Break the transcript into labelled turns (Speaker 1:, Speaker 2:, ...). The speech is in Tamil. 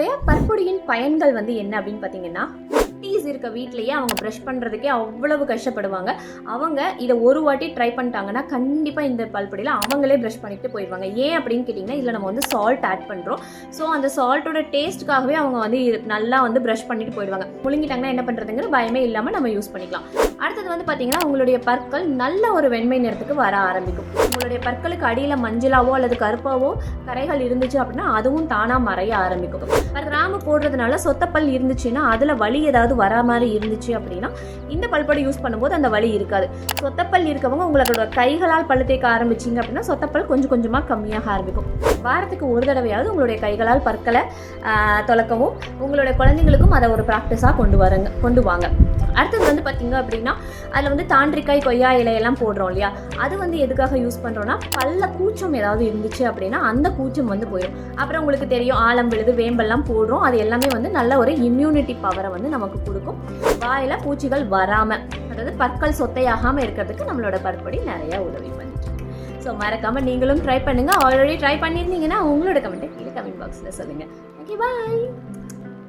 Speaker 1: நம்மளுடைய பற்பொடியின் பயன்கள் வந்து என்ன அப்படின்னு பார்த்தீங்கன்னா குட்டீஸ் இருக்க வீட்லேயே அவங்க ப்ரஷ் பண்ணுறதுக்கே அவ்வளவு கஷ்டப்படுவாங்க. அவங்க இதை ஒரு வாட்டி ட்ரை பண்ணிட்டாங்கன்னா கண்டிப்பாக இந்த பல்படியில் அவங்களே ப்ரஷ் பண்ணிட்டு போயிடுவாங்க. ஏன் அப்படின்னு கேட்டிங்கன்னா இதில் நம்ம வந்து சால்ட் ஆட் பண்ணுறோம் ஸோ அந்த சால்ட்டோட டேஸ்ட்டுக்காகவே அவங்க வந்து நல்லா வந்து ப்ரஷ் பண்ணிட்டு போயிடுவாங்க. முழுங்கிட்டாங்கன்னா என்ன பண்ணுறதுங்கிற பயமே இல்லாமல் நம்ம யூஸ் பண்ணிக்கலாம். அடுத்தது வந்து பார்த்தீங்கன்னா உங்களுடைய பற்கள் நல்ல ஒரு வெண்மை நிறத்துக்கு வர ஆரம்பிக்கும். உங்களுடைய பற்களுக்கு அடியில் மஞ்சளாவோ அல்லது கருப்பாவோ கரைகள் இருந்துச்சு அப்படின்னா அதுவும் தானாக மறைய ஆரம்பிக்கும். கிராம போடுறதுனால சொத்தப்பல் இருந்துச்சுன்னா அதில் வலி ஏதாவது வரா மாதிரி இருந்துச்சு அப்படின்னா இந்த பல்பொடி யூஸ் பண்ணும்போது அந்த வலி இருக்காது. சொத்தப்பல் இருக்கவங்க உங்களோட கைகளால் பல் தேய்க்க ஆரம்பிச்சிங்க அப்படின்னா சொத்தப்பல் கொஞ்சம் கொஞ்சமாக கம்மியாக ஆரம்பிக்கும். வாரத்துக்கு ஒரு தடவையாவது உங்களுடைய கைகளால் பற்களை தொலக்கவும் உங்களுடைய குழந்தைங்களுக்கும் அதை ஒரு ப்ராக்டிஸாக கொண்டு வரங்க கொண்டு வாங்க. அடுத்தது வந்து பார்த்தீங்க அப்படின்னா அதில் வந்து தாண்டிக்காய் கொய்யா இலையெல்லாம் போடுறோம் இல்லையா? அது வந்து எதுக்காக யூஸ் பண்ணுறோன்னா பல்ல கூச்சம் ஏதாவது இருந்துச்சு அப்படின்னா அந்த கூச்சம் வந்து போயிடும் அப்புறம் உங்களுக்கு தெரியும் ஆலம் விழுது வேம்பெல்லாம் போடுறோம். அது எல்லாமே வந்து நல்ல ஒரு இம்யூனிட்டி பவரை வந்து நமக்கு கொடுக்கும். வாயில் பூச்சிகள் வராமல் அதாவது பற்கள் சொத்தையாகாமல் இருக்கிறதுக்கு நம்மளோட பற்படி நிறைய உதவி பண்ணிட்டு ஸோ மறக்காமல் நீங்களும் ட்ரை பண்ணுங்கள் ஆல்ரெடி ட்ரை பண்ணியிருந்தீங்கன்னா உங்களோட கமெண்ட்டை கீழே கமெண்ட் பாக்ஸில் சொல்லுங்கள் ஓகே பாய்